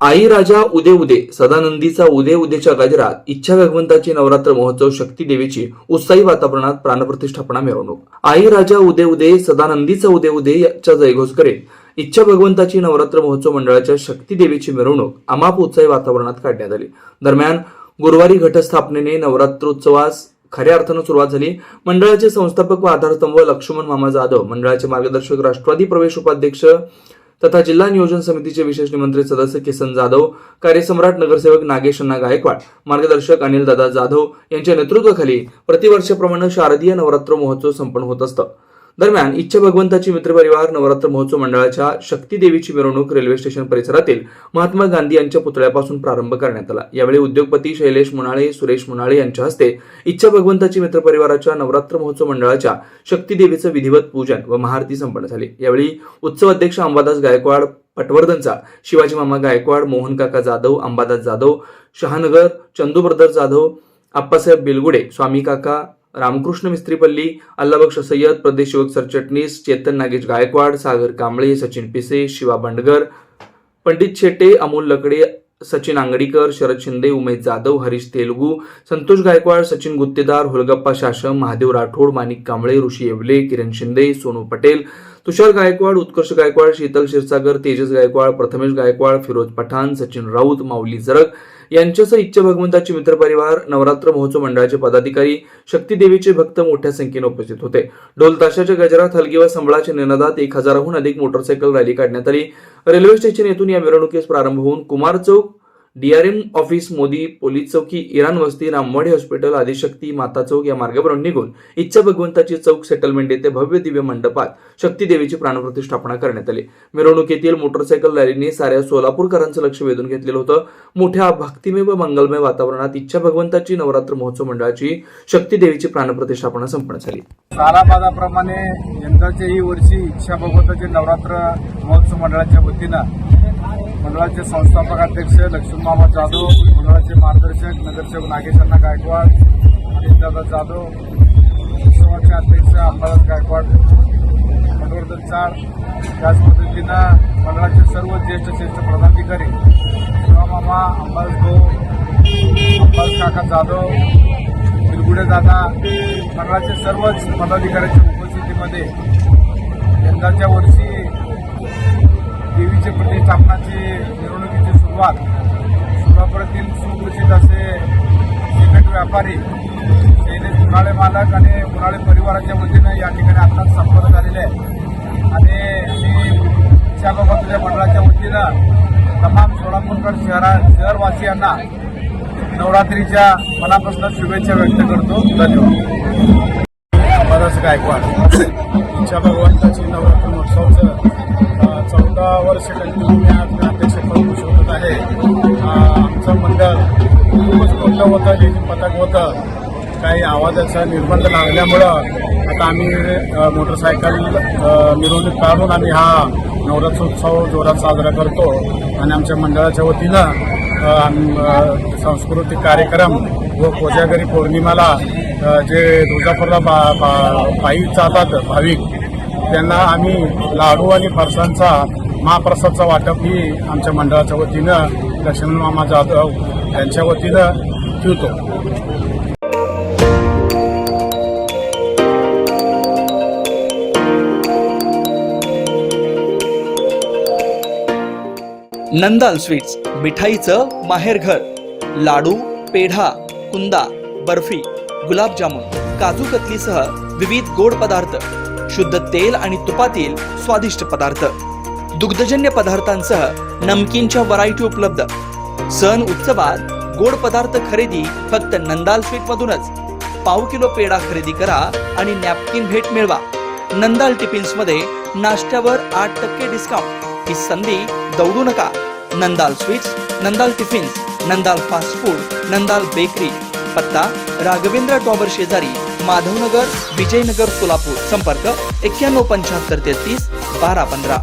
आई राजा उदे उदे सदानंदीचा उदे उदेच्या गजरात इच्छा भगवंताची नवरात्र महोत्सव शक्ती देवीची उत्साही वातावरणात प्राणप्रतिष्ठापना मिरवणूक. आई राजा उदे उदे सदानंदीचा उदे उदे याच्या जयघोष करेल इच्छा भगवंताची नवरात्र महोत्सव मंडळाच्या शक्ती देवीची मिरवणूक अमाप उत्साही वातावरणात काढण्यात आली. दरम्यान गुरुवारी घटस्थापनेने नवरात्रोत्सवास खऱ्या अर्थानं सुरुवात झाली. मंडळाचे संस्थापक व आधारस्तंभ लक्ष्मण मामा जाधव मंडळाचे मार्गदर्शक राष्ट्रवादी प्रवेश उपाध्यक्ष तथा जिल्हा नियोजन समितीचे विशेष निमंत्रित सदस्य किसन जाधव कार्यसम्राट नगरसेवक नागेश अण्णा गायकवाड मार्गदर्शक अनिल दादा जाधव यांच्या नेतृत्वाखाली प्रतिवर्षाप्रमाणे शारदीय नवरात्र महोत्सव संपन्न होत असतं. दरम्यान इच्छा भगवंताची मित्रपरिवार नवरात्र महोत्सव मंडळाच्या शक्ती देवीची मिरवणूक रेल्वे स्टेशन परिसरातील महात्मा गांधी यांच्या पुतळ्यापासून प्रारंभ करण्यात आला. यावेळी उद्योगपती शैलेश मुनाळे सुरेश मुनाळे यांच्या हस्ते इच्छा भगवंताची मित्रपरिवाराच्या नवरात्र महोत्सव मंडळाच्या शक्ती देवीचं विधिवत पूजन व महाआरती संपन्न झाली. यावेळी उत्सव अध्यक्ष अंबादास गायकवाड पटवर्धनचा शिवाजी मामा गायकवाड मोहन काका जाधव अंबादास जाधव शहानगर चंदू ब्रदर जाधव आप्पासाहेब बिलगुडे स्वामी काका रामकृष्ण मिस्त्रीपल्ली अल्लाबक्ष सय्यद प्रदेश युवक सरचटणीस चेतन नागेश गायकवाड सागर कांबळे सचिन पिसे शिवा बंडगर पंडित शेटे अमोल लकडे सचिन आंगडीकर शरद शिंदे उमेश जाधव हरीश तेलगू संतोष गायकवाड सचिन गुत्तेदार हुलगप्पा शासम महादेव राठोड माणिक कांबळे ऋषी येवले किरण शिंदे सोनू पटेल तुषार गायकवाड उत्कर्ष गायकवाड शीतल क्षीरसागर तेजस गायकवाड प्रथमेश गायकवाड फिरोज पठाण सचिन राऊत माऊली जरग यांच्यासह इच्छा भगवंताचे मित्रपरिवार नवरात्र महोत्सव मंडळाचे पदाधिकारी शक्तीदेवीचे भक्त मोठ्या संख्येने उपस्थित होते. ढोल ताशाच्या गजरात हलगी व संबळाच्या निनादात एक हजाराहून अधिक मोटरसायकल रॅली काढण्यात आली. रेल्वे स्टेशन येथून या मिरवणुकीस प्रारंभ होऊन Kumar Chowk DRM office Modi police चौकी इराण वस्ती रामवाडी हॉस्पिटल आदिशक्ती माता चौक या मार्गावरून निघून इच्छा भगवंताची चौक सेटलमेंट येथे भव्य दिव्य मंडपात शक्तीदेवीची प्राणप्रतिष्ठापना करण्यात आली. मिरवणुकीतील मोटरसायकल रॅलीने साऱ्या सोलापूरकरांचं लक्ष वेधून घेतलेलं होतं. मोठ्या भक्तिमय व मंगलमय वातावरणात इच्छा भगवंताची नवरात्र महोत्सव मंडळाची शक्तीदेवीची प्राणप्रतिष्ठापना संपन्न झाली. सालाबादाप्रमाणे यंदाच्याही वर्षी इच्छा भगवंताचे नवरात्र महोत्सव मंडळाच्या वतीनं मंडळाचे संस्थापक अध्यक्ष लक्ष्मण मामा जाधव मंडळाचे मार्गदर्शक नगरसेवक नागेशांना गायकवाड अनिलदादा जाधव उत्सवाचे अध्यक्ष अंबादास गायकवाड मनोवर्धन चाळ त्याच पद्धतीनं मंडळाचे सर्व ज्येष्ठ श्रेष्ठ पदाधिकारी शिवामामा अंबादास भाऊ अंबादास काका जाधव बिलगुडे दादा मंडळाचे सर्वच पदाधिकाऱ्यांच्या उपस्थितीमध्ये यंदाच्या वर्षी देवीचे प्रतिष्ठापनाची मिरवणुकीची सुरुवात सोलापुरातील सुप्रसिद्ध असे सिमेंट व्यापारी शैलेश उन्हाळे मालक आणि उन्हाळे परिवाराच्या वतीनं या ठिकाणी आत्ताच संपन्न झालेले आहे. आणि मी इच्छा तुझ्या मंडळाच्या वतीनं तमाम सोलापूरकर शहरा शहरवासियांना नवरात्रीच्या मनापासून शुभेच्छा व्यक्त करतो. धन्यवाद. बरंच गायकवाड मी अध्यक्षपद भूषवत आहे. आमचं मंडळ खूपच मोठं होतं पथक होतं. काही आवाजाचा निर्बंध लागल्यामुळं आता आम्ही मोटरसायकल मिरवणूक काढून आम्ही हा नवरात्रोत्सव जोरात साजरा करतो. आणि आमच्या मंडळाच्या वतीनं सांस्कृतिक कार्यक्रम व कोजागरी पौर्णिमाला जे दुर्गापूरला बा बा पायी जातात भाविक त्यांना आम्ही लाडू आणि फरसांचा महाप्रसादचं वाटप ही आमच्या मंडळाच्या वतीनं लक्ष्मण मामा जाधव यांच्या वतीनं ठेवतो नंदाल स्वीट्स मिठाईचं माहेरघर लाडू पेढा कुंदा बर्फी गुलाबजामुन काजू कतलीसह विविध गोड पदार्थ शुद्ध तेल आणि तुपातील स्वादिष्ट पदार्थ. दुग्धजन्य पदार्थांसह नमकीनच्या व्हरायटी उपलब्ध. सण उत्सवात गोड पदार्थ खरेदी फक्त नंदाल स्वीट मधूनच. पाव किलो पेढा खरेदी करा आणि नॅपकिन भेट मिळवा. नंदाल टिफिन्समध्ये नाश्त्यावर आठ टक्के डिस्काउंट ही संधी दौडू नका. Nandal sweets Nandal tiffins Nandal fast food Nandal bakery पत्ता राघवेंद्र टॉवर शेजारी माधवनगर विजयनगर सोलापूर. संपर्क एक्क्याण्णव पंच्याहत्तर तेहतीस बारा पंधरा.